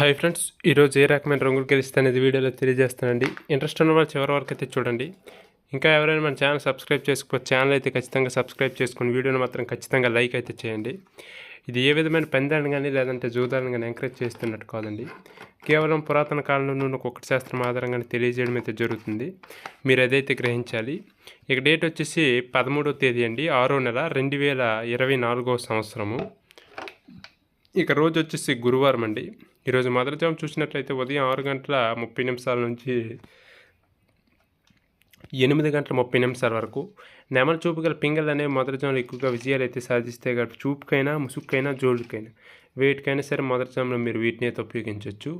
Hi friends ఈరోజు ఏ రకమైన రంగులు గెలిస్తే అనేది వీడియోలో తెలియజేస్తానండి. ఇంట్రెస్ట్ ఉన్న వాళ్ళు చివరి వరకు అయితే చూడండి. ఇంకా ఎవరైనా మన ఛానల్ సబ్స్క్రైబ్ చేసుకోవచ్చు ఛానల్ అయితే ఖచ్చితంగా సబ్స్క్రైబ్ చేసుకుని వీడియోని మాత్రం ఖచ్చితంగా లైక్ అయితే చేయండి. ఇది ఏ విధమైన పందాలను కానీ లేదంటే జూదాలను కానీ ఎంకరేజ్ చేస్తున్నట్టు కాదండి. కేవలం పురాతన కాలంలో ఉన్న కుక్కటి శాస్త్రం ఆధారంగానే తెలియజేయడం అయితే జరుగుతుంది. మీరు అదైతే గ్రహించాలి ఇక డేట్ వచ్చేసి పదమూడో తేదీ అండి ఆరో నెల రెండు వేల ఇరవై నాలుగో సంవత్సరము. ఇక రోజు వచ్చేసి గురువారం అండి. ఈరోజు మదరజాము చూసినట్లయితే ఉదయం ఆరు గంటల ముప్పై నిమిషాల నుంచి ఎనిమిది గంటల ముప్పై నిమిషాల వరకు నెమల చూపు గల పింగళ్ళు అనేవి మొదటి ఎక్కువగా విజయాలు అయితే సాధిస్తే కాబట్టి చూపుకైనా ముసుక్కైనా జోలుకైనా వేటికైనా సరే మొదటి జాములో మీరు వీటిని అయితే ఉపయోగించవచ్చు.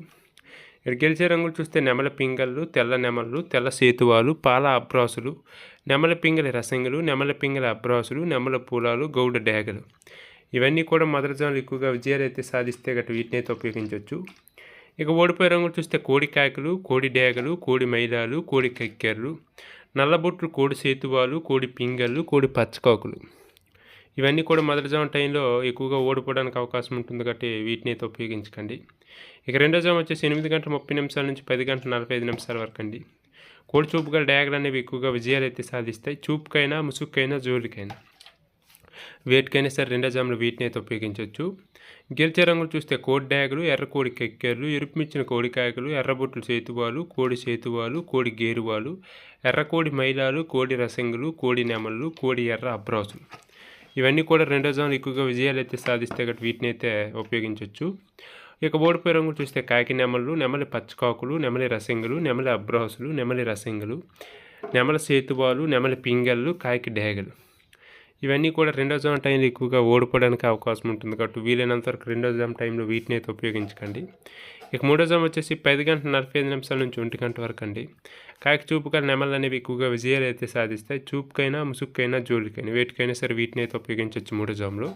ఇక్కడ గెలిచే రంగులు చూస్తే నెమల పింగళ్ళు తెల్ల నెమలు తెల్ల సేతువాలు పాల అబ్రాసులు నెమల పింగళి రసంగులు నెమల పింగళి అబ్రాసులు నెమల పూలాలు గౌడ డేగలు. ఇవన్నీ కూడా మొదటి ఎక్కువగా విజయాలు అయితే సాధిస్తే గట్టు వీటినైతే ఉపయోగించవచ్చు ఇక ఓడిపోయే రంగులు చూస్తే కోడి కాయకులు కోడి డేగలు కోడి మైదాలు కోడి కక్కెర్లు నల్లబొట్లు కోడి సేతువాలు కోడి పింగళ్ళు కోడి పచ్చకాకులు. ఇవన్నీ కూడా మొదటి టైంలో ఎక్కువగా ఓడిపోవడానికి అవకాశం ఉంటుంది కాబట్టి వీటిని అయితే ఉపయోగించకండి. ఇక రెండో జామ వచ్చేసి ఎనిమిది గంటల ముప్పై నిమిషాల నుంచి పది గంటల నలభై ఐదు నిమిషాల వరకు అండి. కోడి చూపు గల అనేవి ఎక్కువగా విజయాలు అయితే సాధిస్తాయి. చూపుకైనా ముసుగుకైనా జోలికైనా. వేటికైనా సరే రెండో జాములు వీటిని అయితే ఉపయోగించవచ్చు. గెలిచే రంగులు చూస్తే కోడి డ్యాగులు ఎర్ర కోడి కెక్కెర్లు ఎరుపుమిచ్చిన కోడికాయకులు ఎర్రబొట్లు సేతువాలు కోడి సేతువాలు కోడి గేరువాలు ఎర్ర కోడి మైలాలు కోడి రసంగులు కోడి నెమళ్ళు కోడి ఎర్ర అబ్రాసులు. ఇవన్నీ కూడా రెండో జాములు ఎక్కువగా విజయాలు అయితే సాధిస్తే గట్టి వీటిని అయితే ఉపయోగించవచ్చు. ఇక ఓడిపోయే రంగులు చూస్తే కాకి నెమళ్ళు నెమలి పచ్చకాకులు నెమలి రసింగులు నెమలి అబ్రాసులు నెమలి రసింగులు నెమల సేతువాలు నెమలి పింగళ్ళు కాకి డేగలు. ఇవన్నీ కూడా రెండో జామ్ టైంలో ఎక్కువగా ఓడిపోవడానికి అవకాశం ఉంటుంది కాబట్టి వీలైనంత వరకు రెండో జామ్ టైంలో వీటిని అయితే ఉపయోగించకండి. ఇక మూడో జామ్ వచ్చేసి పది గంటల నలభై ఐదు నిమిషాల నుంచి ఒంటి గంట వరకు అండి. కాకి చూపుగా నెమలు అనేవి ఎక్కువగా విజయాలు అయితే సాధిస్తాయి. చూపుకైనా ముసుక్కైనా జోలికైనా వేటికైనా సరే వీటిని అయితే ఉపయోగించవచ్చు మూడో జాములో.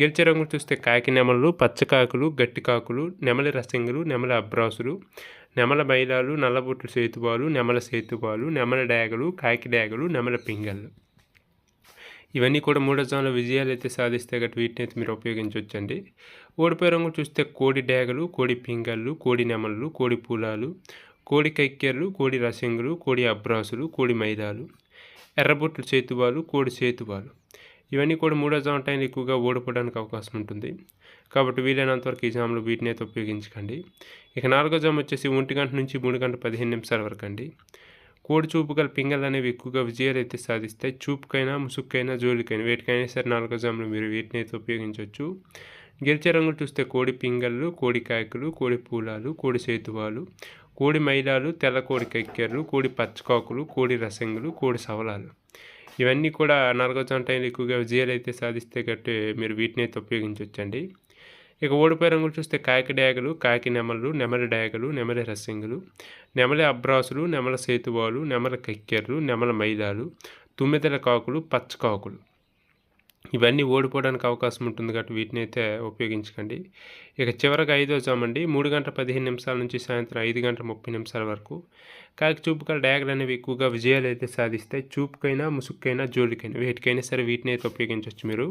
గెలిచే రంగులు చూస్తే కాకి నెమలు పచ్చకాకులు గట్టి కాకులు నెమలి రసింగులు నెమలి అబ్రాసులు నెమల మైలాలు నల్లబొట్లు సేతుబాలు నెమల సేతువాలు నెమల డాగలు కాకి డాగలు నెమల పింగళ్ళు. ఇవన్నీ కూడా మూడో జాన్లో విజయాలు అయితే సాధిస్తే గట్టి వీటిని అయితే మీరు ఉపయోగించవచ్చండి ఓడిపోయే రంగు చూస్తే కోడి డేగలు కోడి పింగళ్ళు కోడి నెమళ్ళు కోడి పూలాలు కోడి కైక్కెర్లు కోడి రసింగులు కోడి అబ్రాసులు కోడి మైదాలు ఎర్రబొట్లు చేతువాలు కోడి చేతువాలు ఇవన్నీ కూడా మూడో జామ టైం ఎక్కువగా ఓడిపోవడానికి అవకాశం ఉంటుంది. కాబట్టి వీలైనంత వరకు ఈ జాములు వీటిని అయితే ఉపయోగించకండి. ఇక నాలుగో జామ్ వచ్చేసి ఒంటి గంట నుంచి మూడు గంట పదిహేను నిమిషాల వరకు అండి. కోడి చూపు గల పింగళ్ళు అనేవి ఎక్కువగా విజయాలు అయితే సాధిస్తాయి. చూపుకైనా ముసుక్కైనా జోలికైనా వేటికైనా సరే నాలుగో జాములు మీరు వీటిని అయితే ఉపయోగించవచ్చు. గెలిచే రంగులు చూస్తే కోడి పింగళ్ళు కోడి కాయకులు కోడి పూలాలు కోడి సేతువాలు కోడి మైలాలు తెల్ల కోడి కక్కెర్లు కోడి పచ్చకాకులు కోడి రసంగులు కోడి సవలాలు. ఇవన్నీ కూడా నాలుగో టైంలో ఎక్కువగా విజయాలు అయితే సాధిస్తే గట్టే మీరు వీటిని అయితే ఉపయోగించవచ్చండి. ఇక ఓడిపోయే రంగులు చూస్తే కాకి డయాగలు కాకి నెమలు నెమలి డయాగలు నెమలి రసింగులు నెమలి అబ్రాసులు నెమల సేతువాలు నెమల కక్కెర్లు నెమల మైదాలు తుమ్మెదల కాకులు పచ్చకాకులు ఇవన్నీ ఓడిపోవడానికి అవకాశం ఉంటుంది కాబట్టి వీటిని అయితే ఉపయోగించకండి. ఇక చివరికి ఐదో జామండి మూడు గంటల పదిహేను నిమిషాల నుంచి సాయంత్రం ఐదు గంటల ముప్పై నిమిషాల వరకు కాకి చూపుకల డయాగలు అనేవి ఎక్కువగా విజయాలు అయితే సాధిస్తాయి. చూపుకైనా ముసుక్కైనా జోలికైనా వేటికైనా సరే వీటిని అయితే ఉపయోగించవచ్చు మీరు.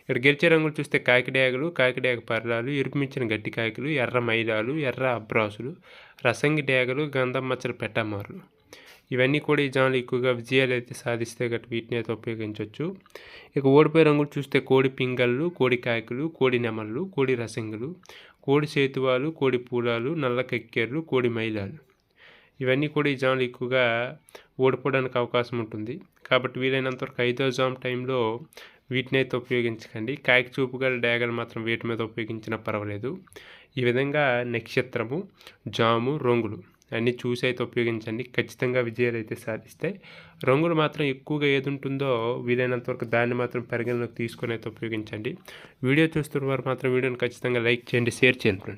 ఇక్కడ గెలిచే రంగులు చూస్తే కాకిడాగలు కాకిడాగ పర్లాలు ఎరుపుమించిన గట్టి కాయకులు ఎర్ర మైలాలు ఎర్ర అబ్రాసులు రసంగి డేగలు గంధం మచ్చలు పెట్టమారులు. ఇవన్నీ కూడా ఈ జాన్లు ఎక్కువగా విజయాలు అయితే సాధిస్తే గట్టి వీటిని అయితే ఉపయోగించవచ్చు. ఇక ఓడిపోయే రంగులు చూస్తే కోడి పింగళ్ళు కోడి కాయకులు కోడి నెమళ్ళు కోడి రసంగులు కోడి సేతువాలు కోడి పూలాలు నల్ల కక్కెర్లు కోడి మైలాలు ఇవన్నీ కూడా ఈ జాన్లు ఎక్కువగా ఓడిపోవడానికి అవకాశం ఉంటుంది. కాబట్టి వీలైనంత వరకు ఐదో జామ్ టైంలో వీటిని అయితే ఉపయోగించకండి. కాయక చూపు గల డ్యాగర్ మాత్రం వీటి మీద ఉపయోగించినా పర్వాలేదు. ఈ విధంగా నక్షత్రము జాము రంగులు అన్నీ చూసి అయితే ఉపయోగించండి. ఖచ్చితంగా విజయాలు అయితే సాధిస్తాయి. రంగులు మాత్రం ఎక్కువగా ఏది ఉంటుందో వీలైనంత వరకు దాన్ని మాత్రం పరిగణలోకి తీసుకొని అయితే ఉపయోగించండి. వీడియో చూస్తున్న వారు మాత్రం వీడియోని ఖచ్చితంగా లైక్ చేయండి షేర్ చేయండి